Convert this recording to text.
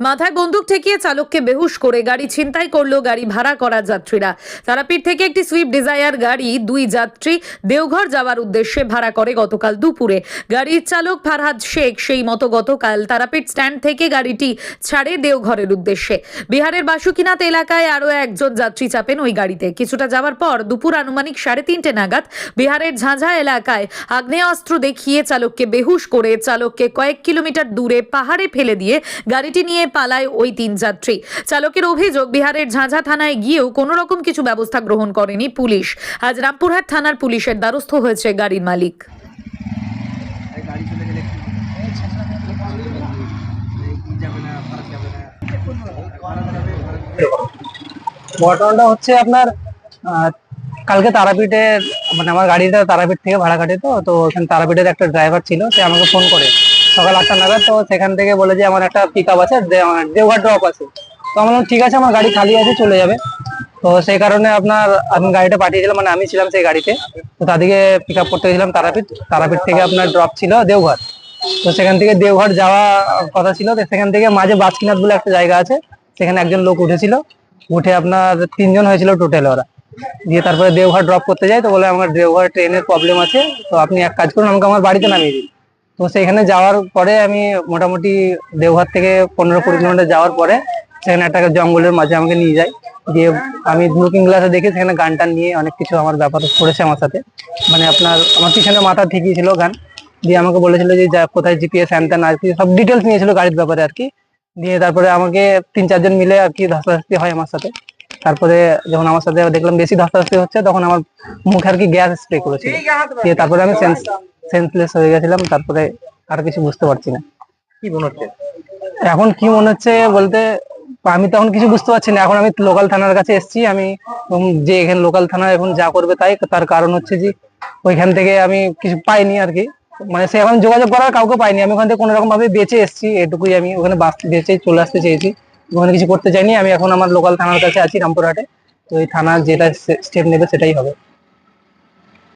মাথায় বন্দুক ঠেকিয়ে চালককে বেহুশ করে গাড়ি ছিনতাই করল গাড়ি ভাড়া করা যাত্রীরা। তারাপীঠ থেকে একটি সুইফট ডিজায়ার গাড়ি, দুই যাত্রী দেওঘর যাওয়ার উদ্দেশ্যে ভাড়া করে গতকাল দুপুরে। গাড়ির চালক ফারহাদ শেখ সেই মতো গতকাল তারাপীঠ স্ট্যান্ড থেকে গাড়িটি ছাড়ে দেওঘরের উদ্দেশ্যে। বিহারের বাসুকিনাথ এলাকায় আরও একজন যাত্রী চাপেন ওই গাড়িতে। কিছুটা যাওয়ার পর দুপুর আনুমানিক সাড়ে তিনটে নাগাদ বিহারের ঝাঁঝা এলাকায় আগ্নেয়াস্ত্র দেখিয়ে চালককে বেহুশ করে চালককে কয়েক কিলোমিটার দূরে পাহাড়ে ফেলে দিয়ে গাড়িটি নিয়ে পালায় ওই তিন যাত্রী। চালকের অভিযোগ, বিহারের ঝাঁঝা থানায় গিয়েও কোনো রকম কিছু ব্যবস্থা গ্রহণ করেনি পুলিশ। আজ রামপুরহাট থানার পুলিশের দ্বারস্থ হয়েছে গাড়ির মালিক। ঘটনাটা হচ্ছে আপনার কালকে তারাপীঠের মানে আমার গাড়িটা তারাপীঠ থেকে ভাড়া কাটে তো তো ওখানে তারাপীঠের একটা ড্রাইভার ছিল, সে আমাকে ফোন করে। সকাল আটটা নাগাদ, তো সেখান থেকে বলে যে আমার একটা পিক আপ আছে, দে- আমার দেওঘাট ড্রপ আছে। তো আমি বললাম, ঠিক আছে, আমার গাড়ি খালি আছে, চলে যাবে। তো সেই কারণে আপনার আমি গাড়িটা পাঠিয়েছিলাম মানে আমি ছিলাম সেই গাড়িতে। তো তাদেরকে পিক আপ করতে গেছিলাম তারাপীঠ। তারাপীঠ থেকে আপনার ড্রপ ছিল দেওঘর। তো সেখান থেকে দেওঘর যাওয়া কথা ছিল, তো সেখান থেকে মাঝে বাসকিনাথ বলে একটা জায়গা আছে, সেখানে একজন লোক উঠেছিল। উঠে আপনার তিনজন হয়েছিল টোটাল ওরা। দিয়ে তারপরে দেওঘর ড্রপ করতে যায়, তো বলে, আমার দেওঘর ট্রেনের প্রবলেম আছে, তো আপনি এক কাজ করুন, আমাকে আমার বাড়িতে নামিয়ে দিন। তো সেখানে যাওয়ার পরে আমি মোটামুটি দেওঘর থেকে পনেরো কুড়ি কিলোমিটার যাওয়ার পরে সেখানে একটা জঙ্গলের মাঝে আমাকে নিয়ে যায়। দিয়ে আমি লুকিং গ্লাসে দেখি সেখানে গানটা নিয়ে অনেক কিছু আমার ব্যাপার করেছে আমার সাথে। মানে আপনার, আমার পিছনে মাথা ঠিকই ছিল গান। দিয়ে আমাকে বলেছিল যে যা, কোথায় জিপিএস হ্যান ত্যান আর কি, সব ডিটেলস নিয়েছিল গাড়ির ব্যাপারে আর কি। দিয়ে তারপরে আমাকে তিন চারজন মিলে আর কি ধস্তাধস্তি হয় আমার সাথে। তারপরে যখন আমার সাথে দেখলাম বেশি ধস্তাধস্তি হচ্ছে তখন আমার মুখে আর কি গ্যাস স্প্রে করেছিল। দিয়ে তারপরে আমি সেন্সলেস হয়ে গেছিলাম তারপরে আর কিছু বুঝতে পারছি না। কি মনে হচ্ছে? এখন কি মনে হচ্ছে বলতে আমি তখন কিছু বুঝতে পারছি না। এখন আমি লোকাল থানার কাছে এসেছি আমি যে এখানে লোকাল থানা এখন যা করবে তাই তার কারণ হচ্ছে যে ওইখান থেকে আমি কিছু পাইনি আর কি। মানে সে এখন যোগাযোগ করার কাউকে পাইনি। আমি ওখান থেকে কোনো রকম ভাবে বেঁচে এসেছি এটুকুই আমি ওখানে বাঁচতে বেঁচে চলে আসতে চেয়েছি। ওখানে কিছু করতে চাইনি। আমি এখন আমার লোকাল থানার কাছে আছি, রামপুরহাটে। তো এই থানার যেটা স্টেপ নেবে সেটাই হবে।